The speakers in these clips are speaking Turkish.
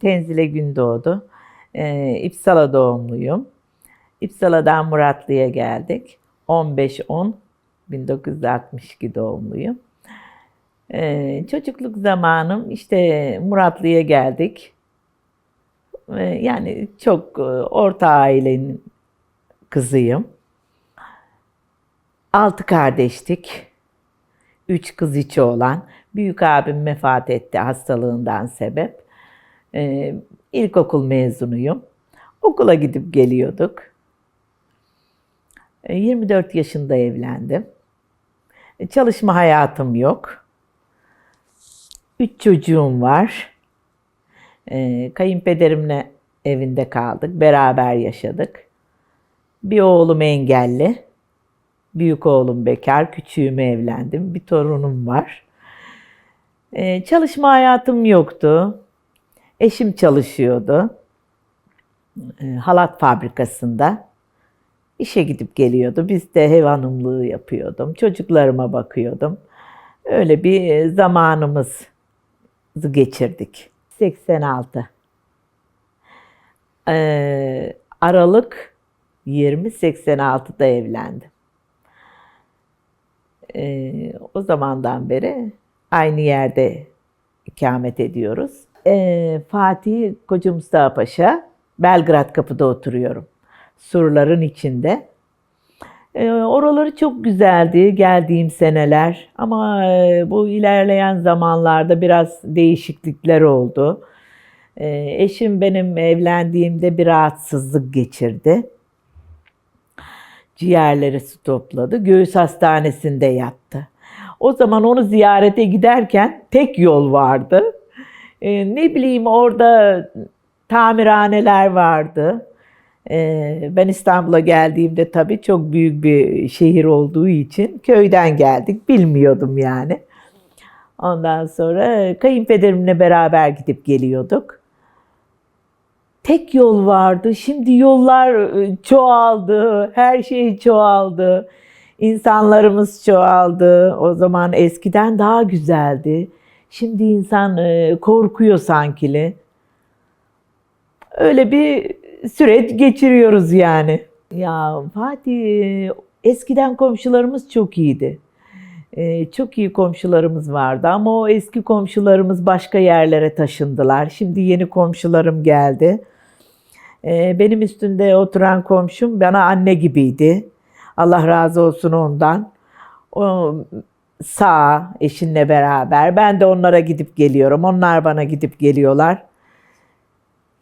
Tenzile Gündoğdu. Ee, İpsala doğumluyum. İpsala'dan Muratlı'ya geldik. 15-10 1962 doğumluyum. Ee, çocukluk zamanım işte Muratlı'ya geldik. Ee, yani çok e, orta ailenin kızıyım. Altı kardeştik. Üç kız içi olan. Büyük abim vefat etti hastalığından sebep. Ee, ilkokul mezunuyum. Okula gidip geliyorduk. Ee, 24 yaşında evlendim. Ee, Çalışma hayatım yok. Üç çocuğum var. Ee, kayınpederimle evinde kaldık. Beraber yaşadık. Bir oğlum engelli. Büyük oğlum bekar. Küçüğüme evlendim. Bir torunum var. Ee, çalışma hayatım yoktu. Eşim çalışıyordu. Ee, halat fabrikasında. İşe gidip geliyordu. Biz de ev hanımlığı yapıyordum. Çocuklarıma bakıyordum. Öyle bir e, zamanımızı geçirdik. 86. Ee, Aralık 20-86'da evlendim. Ee, o zamandan beri aynı yerde ikamet ediyoruz. Ee, Fatih Koca Mustafa Paşa, Belgrad Kapı'da oturuyorum. Surların içinde. Ee, oraları çok güzeldi geldiğim seneler ama e, bu ilerleyen zamanlarda biraz değişiklikler oldu. Ee, eşim benim evlendiğimde bir rahatsızlık geçirdi. Ciğerleri su topladı. Göğüs hastanesinde yattı. O zaman onu ziyarete giderken tek yol vardı. Ee, ne bileyim orada tamirhaneler vardı. Ee, ben İstanbul'a geldiğimde tabii çok büyük bir şehir olduğu için köyden geldik. Bilmiyordum yani. Ondan sonra kayınpederimle beraber gidip geliyorduk. Tek yol vardı. Şimdi yollar e, çoğaldı. Her şey çoğaldı. İnsanlarımız çoğaldı. O zaman eskiden daha güzeldi. Şimdi insan e, korkuyor sankili. Öyle bir süreç geçiriyoruz yani. Ya Fatih eskiden komşularımız çok iyiydi. Ee, çok iyi komşularımız vardı ama o eski komşularımız başka yerlere taşındılar. Şimdi yeni komşularım geldi. Ee, benim üstünde oturan komşum bana anne gibiydi. Allah razı olsun ondan. O sağ eşinle beraber. Ben de onlara gidip geliyorum. Onlar bana gidip geliyorlar.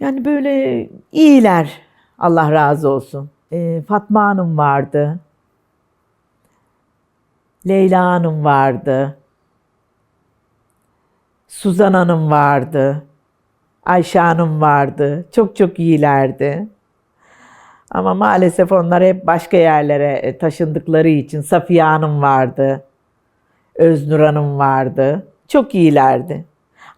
Yani böyle iyiler. Allah razı olsun. Ee, Fatma Hanım vardı. Leyla Hanım vardı. Suzan Hanım vardı. Ayşe Hanım vardı. Çok çok iyilerdi. Ama maalesef onlar hep başka yerlere e, taşındıkları için Safiye Hanım vardı. Öznur Hanım vardı. Çok iyilerdi.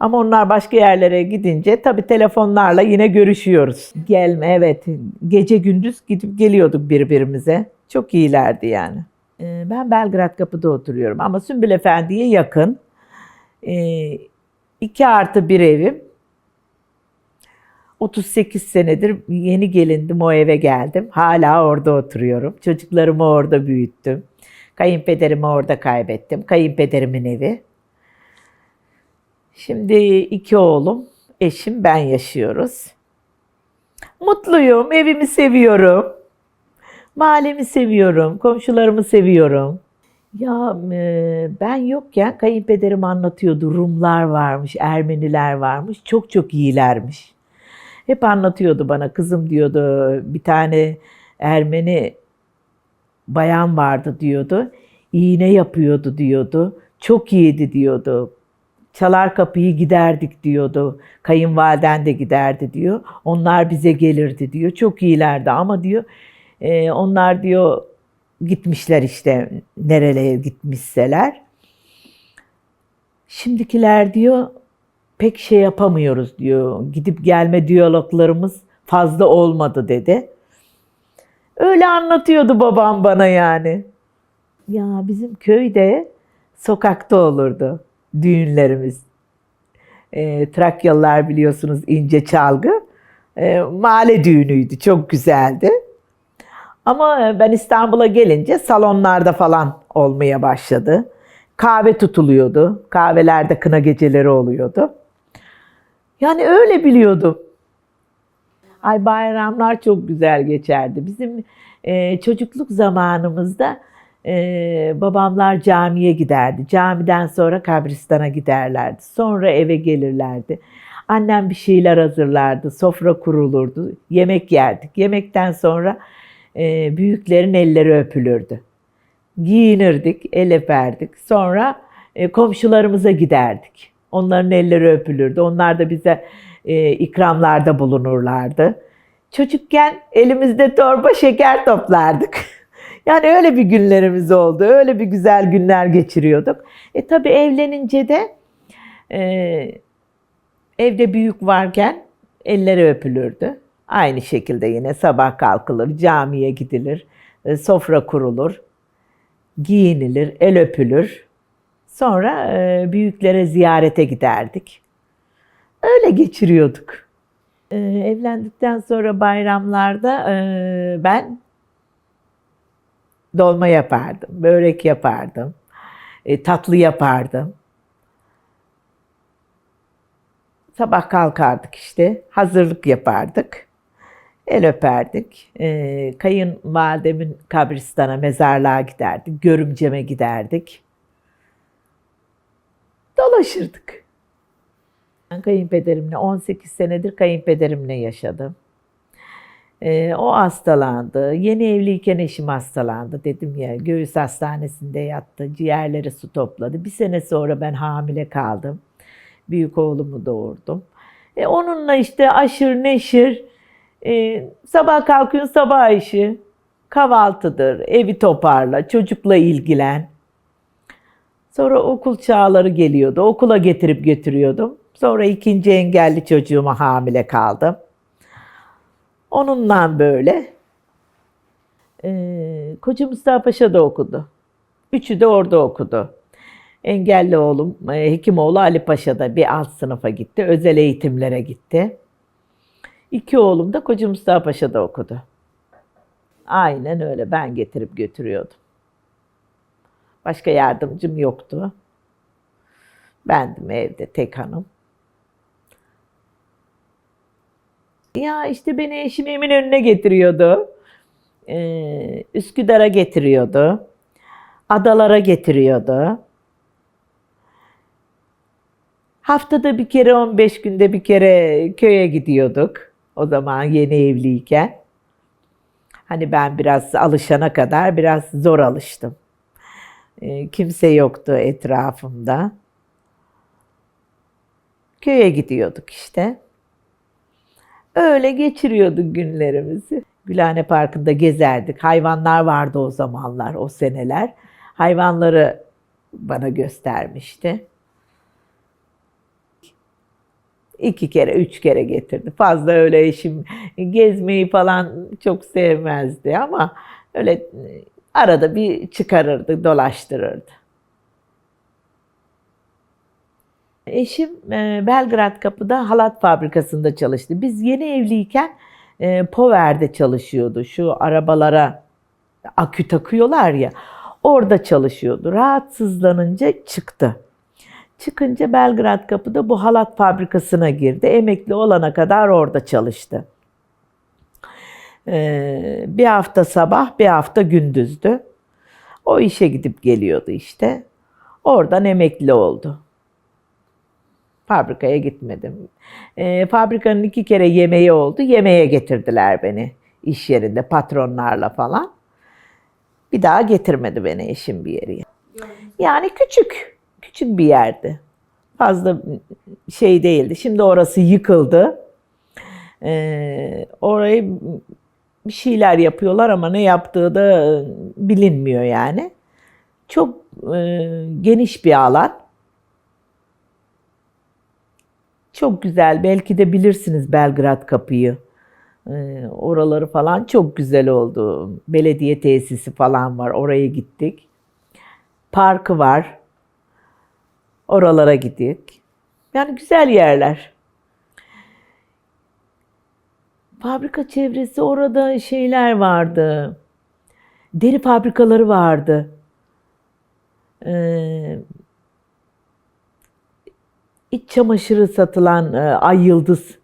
Ama onlar başka yerlere gidince tabii telefonlarla yine görüşüyoruz. Gelme evet gece gündüz gidip geliyorduk birbirimize. Çok iyilerdi yani. Ee, Ben Belgrad Kapı'da oturuyorum ama Sümbül Efendi'ye yakın. Ee, iki artı bir evim. 38 senedir yeni gelindim o eve geldim. Hala orada oturuyorum. Çocuklarımı orada büyüttüm. Kayınpederimi orada kaybettim. Kayınpederimin evi. Şimdi iki oğlum, eşim, ben yaşıyoruz. Mutluyum, evimi seviyorum. Mahallemi seviyorum, komşularımı seviyorum. Ya e, ben yokken kayınpederim anlatıyordu. Rumlar varmış, Ermeniler varmış. Çok çok iyilermiş. Hep anlatıyordu bana. Kızım diyordu bir tane Ermeni bayan vardı diyordu. İğne yapıyordu diyordu. Çok iyiydi diyordu. Çalar kapıyı giderdik diyordu. Kayınvaliden de giderdi diyor. Onlar bize gelirdi diyor. Çok iyilerdi ama diyor e, onlar diyor gitmişler işte nerelere gitmişseler. Şimdikiler diyor pek şey yapamıyoruz diyor. Gidip gelme diyaloglarımız fazla olmadı dedi. Öyle anlatıyordu babam bana yani. Ya bizim köyde sokakta olurdu düğünlerimiz. E, Trakyalılar biliyorsunuz ince çalgı. E, mahalle düğünüydü. Çok güzeldi. Ama ben İstanbul'a gelince salonlarda falan olmaya başladı. Kahve tutuluyordu. Kahvelerde kına geceleri oluyordu. Yani öyle biliyordum. Ay bayramlar çok güzel geçerdi. Bizim e, çocukluk zamanımızda e, babamlar camiye giderdi. Camiden sonra kabristana giderlerdi. Sonra eve gelirlerdi. Annem bir şeyler hazırlardı. Sofra kurulurdu. Yemek yerdik. Yemekten sonra e, büyüklerin elleri öpülürdü. Giyinirdik, el öperdik. Sonra e, komşularımıza giderdik. Onların elleri öpülürdü. Onlar da bize e, ikramlarda bulunurlardı. Çocukken elimizde torba şeker toplardık. Yani öyle bir günlerimiz oldu. Öyle bir güzel günler geçiriyorduk. E tabii evlenince de e, evde büyük varken elleri öpülürdü. Aynı şekilde yine sabah kalkılır, camiye gidilir, e, sofra kurulur, giyinilir, el öpülür. Sonra e, büyüklere ziyarete giderdik. Öyle geçiriyorduk. E, evlendikten sonra bayramlarda e, ben dolma yapardım, börek yapardım, e, tatlı yapardım. Sabah kalkardık işte, hazırlık yapardık. El öperdik. E, kayınvalidemin kabristana, mezarlığa giderdik. Görümceme giderdik. Dolaşırdık. Kayınpederimle 18 senedir kayınpederimle yaşadım. Ee, o hastalandı. Yeni evliyken eşim hastalandı. Dedim ya göğüs hastanesinde yattı. Ciğerleri su topladı. Bir sene sonra ben hamile kaldım. Büyük oğlumu doğurdum. E, onunla işte aşır neşir. E, sabah kalkıyorsun sabah işi. Kahvaltıdır. Evi toparla. Çocukla ilgilen. Sonra okul çağları geliyordu. Okula getirip götürüyordum. Sonra ikinci engelli çocuğuma hamile kaldım. Onunla böyle. Ee, Koca Mustafa Paşa da okudu. Üçü de orada okudu. Engelli oğlum e, Hekimoğlu Ali Paşa'da bir alt sınıfa gitti. Özel eğitimlere gitti. İki oğlum da Koca Mustafa Paşa'da okudu. Aynen öyle ben getirip götürüyordum. Başka yardımcım yoktu. Bendim evde tek hanım. Ya işte beni eşim önüne getiriyordu. Ee, Üsküdar'a getiriyordu. Adalara getiriyordu. Haftada bir kere 15 günde bir kere köye gidiyorduk. O zaman yeni evliyken. Hani ben biraz alışana kadar biraz zor alıştım. Ee, kimse yoktu etrafımda. Köye gidiyorduk işte. Öyle geçiriyorduk günlerimizi. Gülhane Parkı'nda gezerdik. Hayvanlar vardı o zamanlar, o seneler. Hayvanları bana göstermişti. İki kere, üç kere getirdi. Fazla öyle eşim gezmeyi falan çok sevmezdi ama öyle arada bir çıkarırdı, dolaştırırdı. Eşim e, Belgrad Kapı'da halat fabrikasında çalıştı. Biz yeni evliyken e, Power'de çalışıyordu. Şu arabalara akü takıyorlar ya. Orada çalışıyordu. Rahatsızlanınca çıktı. Çıkınca Belgrad Kapı'da bu halat fabrikasına girdi. Emekli olana kadar orada çalıştı. Ee, bir hafta sabah, bir hafta gündüzdü. O işe gidip geliyordu işte. Oradan emekli oldu. Fabrikaya gitmedim. E, fabrikanın iki kere yemeği oldu. Yemeğe getirdiler beni iş yerinde patronlarla falan. Bir daha getirmedi beni eşim bir yere. Yani küçük, küçük bir yerdi. Fazla şey değildi. Şimdi orası yıkıldı. Ee, orayı bir şeyler yapıyorlar ama ne yaptığı da bilinmiyor yani. Çok e, geniş bir alan. Çok güzel. Belki de bilirsiniz Belgrad Kapı'yı. Ee, oraları falan çok güzel oldu. Belediye tesisi falan var. Oraya gittik. Parkı var. Oralara gittik. Yani güzel yerler. Fabrika çevresi orada şeyler vardı. Deri fabrikaları vardı. Ee, iç çamaşırı satılan e, Ay Yıldız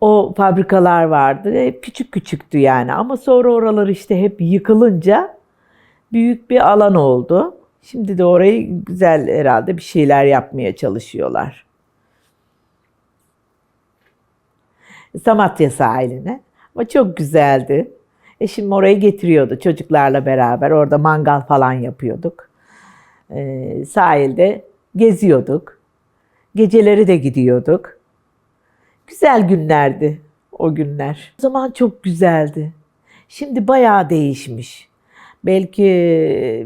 o fabrikalar vardı. Hep küçük küçüktü yani ama sonra oralar işte hep yıkılınca büyük bir alan oldu. Şimdi de orayı güzel herhalde bir şeyler yapmaya çalışıyorlar. Samatya sahiline. Ama çok güzeldi. Eşim orayı getiriyordu çocuklarla beraber. Orada mangal falan yapıyorduk. Ee, sahilde geziyorduk. Geceleri de gidiyorduk. Güzel günlerdi o günler. O zaman çok güzeldi. Şimdi bayağı değişmiş. Belki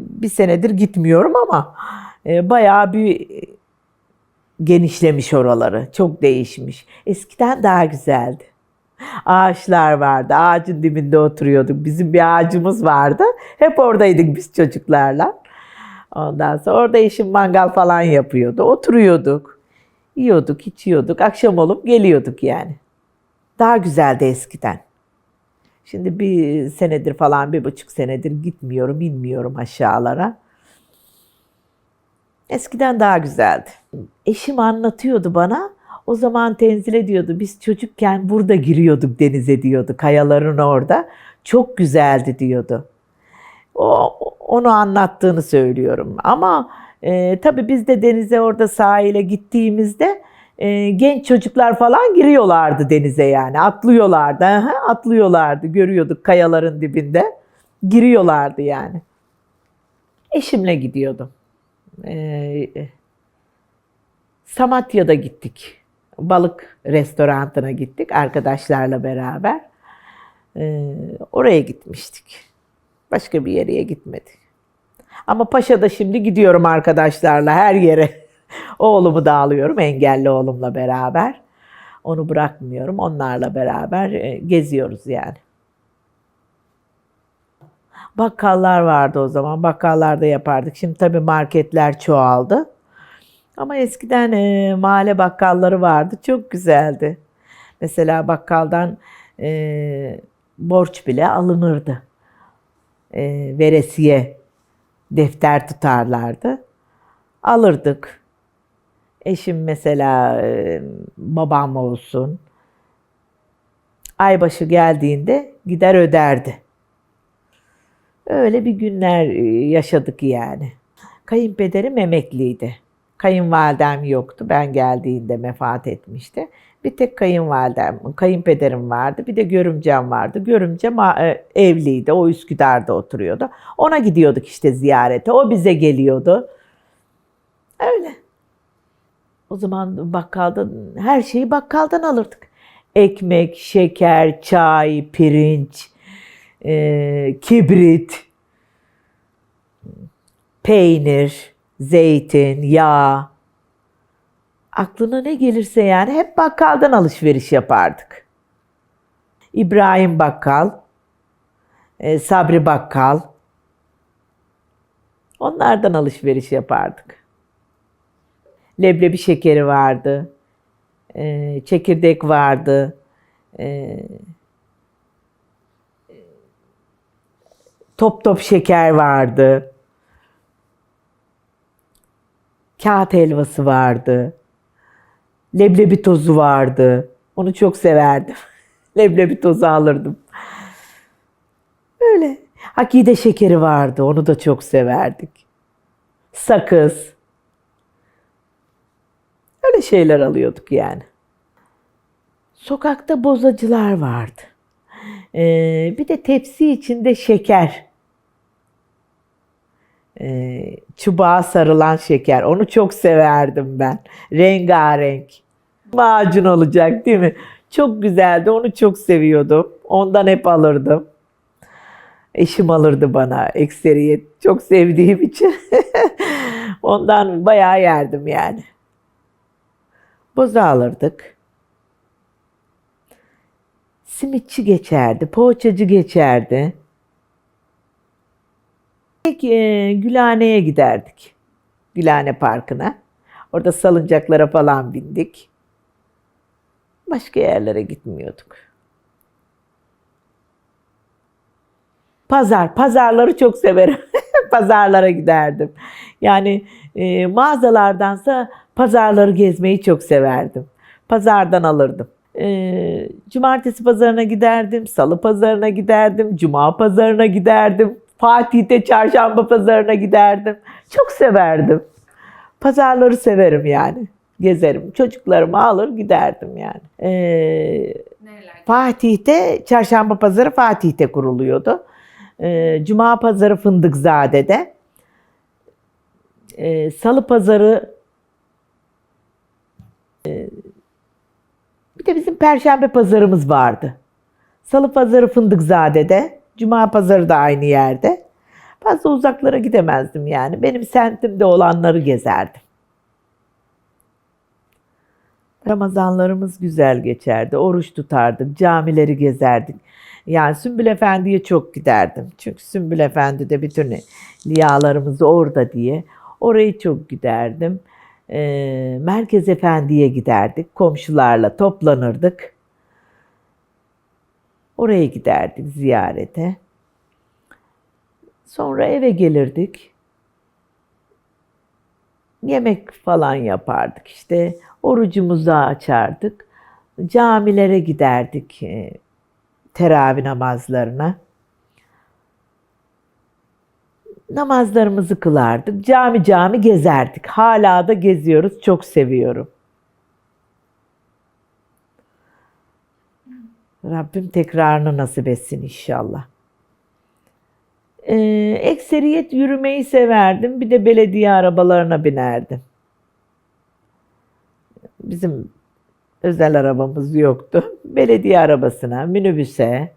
bir senedir gitmiyorum ama e, bayağı bir genişlemiş oraları. Çok değişmiş. Eskiden daha güzeldi. Ağaçlar vardı. Ağacın dibinde oturuyorduk. Bizim bir ağacımız vardı. Hep oradaydık biz çocuklarla. Ondan sonra orada eşim mangal falan yapıyordu. Oturuyorduk. Yiyorduk, içiyorduk. Akşam olup geliyorduk yani. Daha güzeldi eskiden. Şimdi bir senedir falan, bir buçuk senedir gitmiyorum, inmiyorum aşağılara. Eskiden daha güzeldi. Eşim anlatıyordu bana. O zaman tenzile diyordu. Biz çocukken burada giriyorduk denize diyordu. Kayaların orada. Çok güzeldi diyordu. O onu anlattığını söylüyorum. Ama e, tabii biz de denize orada sahile gittiğimizde e, genç çocuklar falan giriyorlardı denize yani. Atlıyorlardı. Aha, atlıyorlardı. Görüyorduk kayaların dibinde. Giriyorlardı yani. Eşimle gidiyordum. E, Samatya'da gittik. Balık restorantına gittik arkadaşlarla beraber. E, oraya gitmiştik. Başka bir yere gitmedik. Ama Paşa'da şimdi gidiyorum arkadaşlarla her yere. Oğlumu da alıyorum engelli oğlumla beraber. Onu bırakmıyorum. Onlarla beraber e, geziyoruz yani. Bakkallar vardı o zaman. Bakkallarda yapardık. Şimdi tabii marketler çoğaldı. Ama eskiden e, mahalle bakkalları vardı. Çok güzeldi. Mesela bakkaldan e, borç bile alınırdı. E, veresiye defter tutarlardı. Alırdık. Eşim mesela e, babam olsun. Aybaşı geldiğinde gider öderdi. Öyle bir günler e, yaşadık yani. Kayınpederim emekliydi. Kayınvalidem yoktu. Ben geldiğinde vefat etmişti. Bir tek kayınvalidem, kayınpederim vardı. Bir de görümcem vardı. Görümcem e, evliydi. O Üsküdar'da oturuyordu. Ona gidiyorduk işte ziyarete. O bize geliyordu. Öyle. O zaman bakkaldan her şeyi bakkaldan alırdık. Ekmek, şeker, çay, pirinç, e, kibrit, peynir, zeytin, yağ. Aklına ne gelirse yani hep bakkaldan alışveriş yapardık. İbrahim Bakkal, e, Sabri Bakkal. Onlardan alışveriş yapardık. Leblebi şekeri vardı. e, çekirdek vardı. e, top top şeker vardı. Kağıt helvası vardı. Leblebi tozu vardı. Onu çok severdim. Leblebi tozu alırdım. Öyle. Akide şekeri vardı. Onu da çok severdik. Sakız. Öyle şeyler alıyorduk yani. Sokakta bozacılar vardı. Ee, bir de tepsi içinde şeker. Ee, çubuğa sarılan şeker. Onu çok severdim ben. Rengarenk. Macun olacak değil mi? Çok güzeldi. Onu çok seviyordum. Ondan hep alırdım. Eşim alırdı bana ekseriyet. Çok sevdiğim için. Ondan bayağı yerdim yani. Boza alırdık. Simitçi geçerdi, poğaçacı geçerdi. Tek, e, Gülhane'ye giderdik. Gülhane Parkı'na. Orada salıncaklara falan bindik. Başka yerlere gitmiyorduk. Pazar, pazarları çok severim. Pazarlara giderdim. Yani e, mağazalardansa pazarları gezmeyi çok severdim. Pazardan alırdım. E, cumartesi pazarına giderdim, salı pazarına giderdim, cuma pazarına giderdim, Fatih'te çarşamba pazarına giderdim. Çok severdim. Pazarları severim yani. Gezerim. Çocuklarımı alır giderdim yani. E, Nereler? Fatih'te çarşamba pazarı Fatih'te kuruluyordu. Ee, Cuma pazarı Fındıkzade'de. Ee, Salı pazarı ee, bir de bizim Perşembe pazarımız vardı. Salı pazarı Fındıkzade'de. Cuma pazarı da aynı yerde. Fazla uzaklara gidemezdim yani. Benim semtimde olanları gezerdim. Ramazanlarımız güzel geçerdi. Oruç tutardık, camileri gezerdik. Yani Sümbül Efendi'ye çok giderdim. Çünkü Sümbül Efendi de bütün liyalarımız orada diye. Orayı çok giderdim. Ee, Merkez Efendi'ye giderdik. Komşularla toplanırdık. Oraya giderdik ziyarete. Sonra eve gelirdik. Yemek falan yapardık işte. Orucumuzu açardık. Camilere giderdik. e, Teravih namazlarına. Namazlarımızı kılardık. Cami cami gezerdik. Hala da geziyoruz. Çok seviyorum. Rabbim tekrarını nasip etsin inşallah. Ee, ekseriyet yürümeyi severdim. Bir de belediye arabalarına binerdim. Bizim özel arabamız yoktu. Belediye arabasına, minibüse.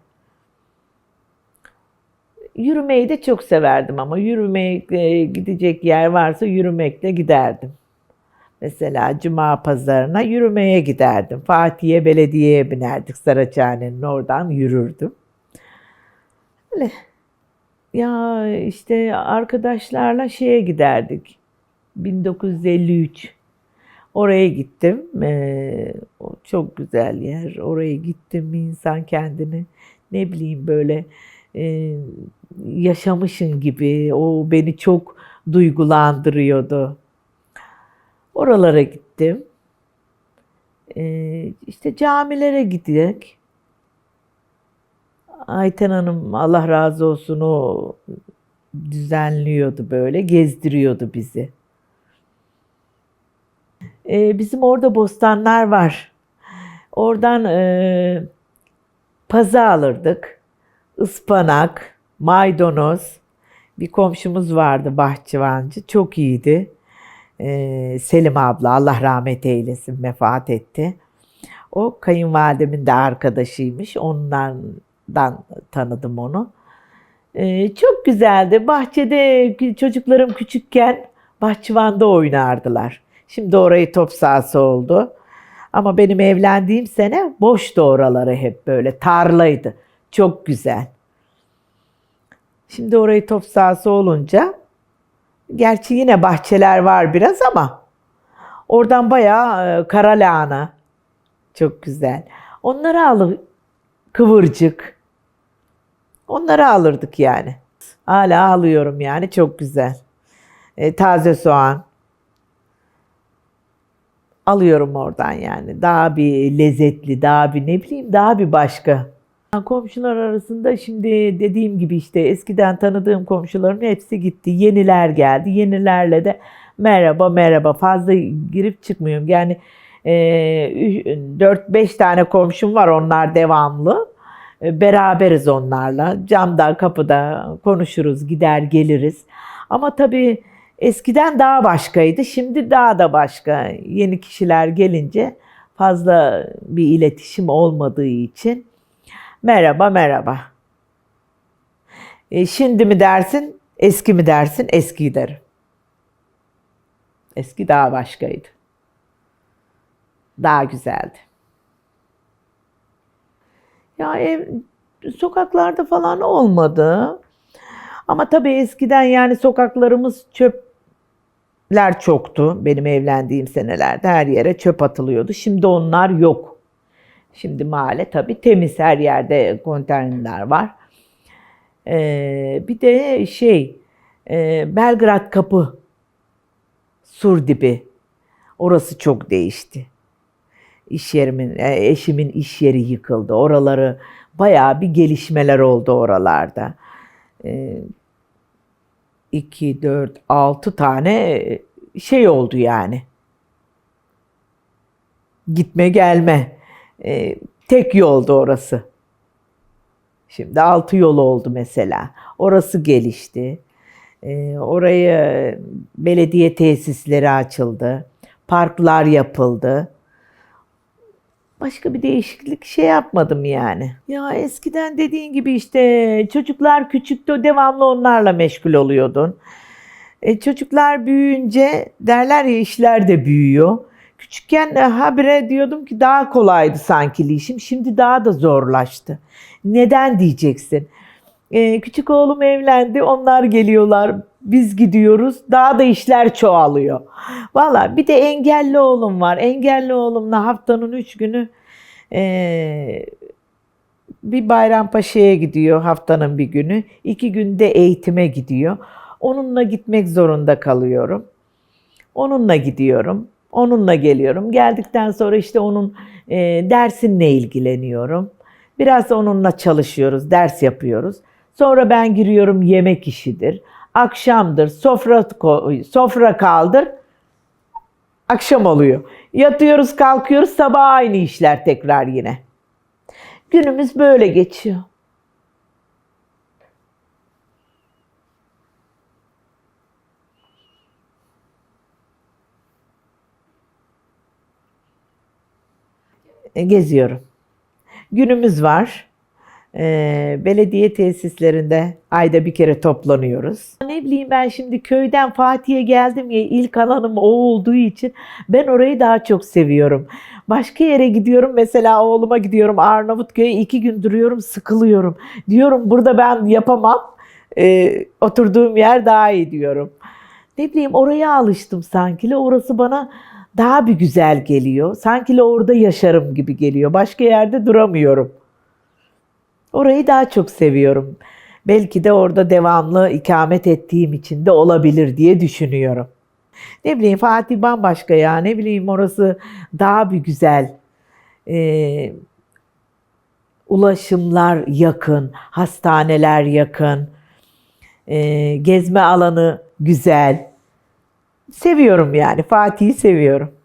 Yürümeyi de çok severdim ama yürümeye e, gidecek yer varsa yürümekle giderdim. Mesela cuma pazarına yürümeye giderdim. Fatih'e belediyeye binerdik Saraçhane'nin oradan yürürdüm. Öyle. Ya işte arkadaşlarla şeye giderdik. 1953. Oraya gittim. Ee, çok güzel yer. Oraya gittim insan kendini ne bileyim böyle e, yaşamışın gibi. O beni çok duygulandırıyordu. Oralara gittim. Ee, işte camilere gittik. Ayten Hanım Allah razı olsun o düzenliyordu böyle, gezdiriyordu bizi. Ee, bizim orada bostanlar var. Oradan e, paza alırdık. Ispanak, maydanoz. Bir komşumuz vardı bahçıvancı. Çok iyiydi. Ee, Selim abla Allah rahmet eylesin vefat etti. O kayınvalidemin de arkadaşıymış. Onlardan tanıdım onu. Ee, çok güzeldi. Bahçede çocuklarım küçükken bahçıvanda oynardılar. Şimdi orayı top sahası oldu. Ama benim evlendiğim sene boştu oraları hep böyle tarlaydı. Çok güzel. Şimdi orayı top sahası olunca gerçi yine bahçeler var biraz ama oradan bayağı e, kara lahana çok güzel. Onları alıp kıvırcık. Onları alırdık yani. Hala alıyorum yani çok güzel. E, taze soğan. Alıyorum oradan yani. Daha bir lezzetli, daha bir ne bileyim, daha bir başka. Komşular arasında şimdi dediğim gibi işte eskiden tanıdığım komşuların hepsi gitti. Yeniler geldi. Yenilerle de merhaba merhaba fazla girip çıkmıyorum. Yani e, 4-5 tane komşum var onlar devamlı. E, beraberiz onlarla. Camda kapıda konuşuruz gider geliriz. Ama tabii eskiden daha başkaydı. Şimdi daha da başka. Yeni kişiler gelince fazla bir iletişim olmadığı için Merhaba merhaba. E, şimdi mi dersin, eski mi dersin? Eski derim. Eski daha başkaydı. Daha güzeldi. Ya ev, sokaklarda falan olmadı. Ama tabii eskiden yani sokaklarımız çöp çöpler çoktu benim evlendiğim senelerde. Her yere çöp atılıyordu. Şimdi onlar yok. Şimdi mahalle tabii temiz. Her yerde konteynerler var. Ee, bir de şey e, Belgrad Kapı Sur dibi. Orası çok değişti. İş yerimin, e, eşimin iş yeri yıkıldı. Oraları bayağı bir gelişmeler oldu oralarda. Ee, 2, 4, 6 tane şey oldu yani. Gitme gelme. Ee, tek yoldu orası. Şimdi altı yol oldu mesela. Orası gelişti. Ee, oraya belediye tesisleri açıldı. Parklar yapıldı. Başka bir değişiklik şey yapmadım yani. Ya eskiden dediğin gibi işte çocuklar küçüktü devamlı onlarla meşgul oluyordun. E, çocuklar büyüyünce derler ya işler de büyüyor. Küçükken de habire diyordum ki daha kolaydı sanki işim. Şimdi daha da zorlaştı. Neden diyeceksin? E, küçük oğlum evlendi. Onlar geliyorlar. Biz gidiyoruz. Daha da işler çoğalıyor. Valla bir de engelli oğlum var. Engelli oğlumla haftanın üç günü e, bir Bayrampaşa'ya gidiyor haftanın bir günü. iki günde eğitime gidiyor. Onunla gitmek zorunda kalıyorum. Onunla gidiyorum. Onunla geliyorum. Geldikten sonra işte onun e, dersinle ilgileniyorum. Biraz onunla çalışıyoruz, ders yapıyoruz. Sonra ben giriyorum yemek işidir. Akşamdır, sofra sofra kaldır. Akşam oluyor. Yatıyoruz, kalkıyoruz, sabah aynı işler tekrar yine. Günümüz böyle geçiyor. Geziyorum. Günümüz var. E, belediye tesislerinde ayda bir kere toplanıyoruz. Ne bileyim ben şimdi köyden Fatih'e geldim ya ilk alanım o olduğu için ben orayı daha çok seviyorum. Başka yere gidiyorum mesela oğluma gidiyorum Arnavutköy'e iki gün duruyorum sıkılıyorum. Diyorum burada ben yapamam. E, oturduğum yer daha iyi diyorum. Ne bileyim oraya alıştım sanki. Orası bana daha bir güzel geliyor. Sanki orada yaşarım gibi geliyor. Başka yerde duramıyorum. Orayı daha çok seviyorum. Belki de orada devamlı ikamet ettiğim için de olabilir diye düşünüyorum. Ne bileyim Fatih bambaşka ya. Ne bileyim orası daha bir güzel. Ee, ulaşımlar yakın, hastaneler yakın, ee, gezme alanı güzel. Seviyorum yani. Fatih'i seviyorum.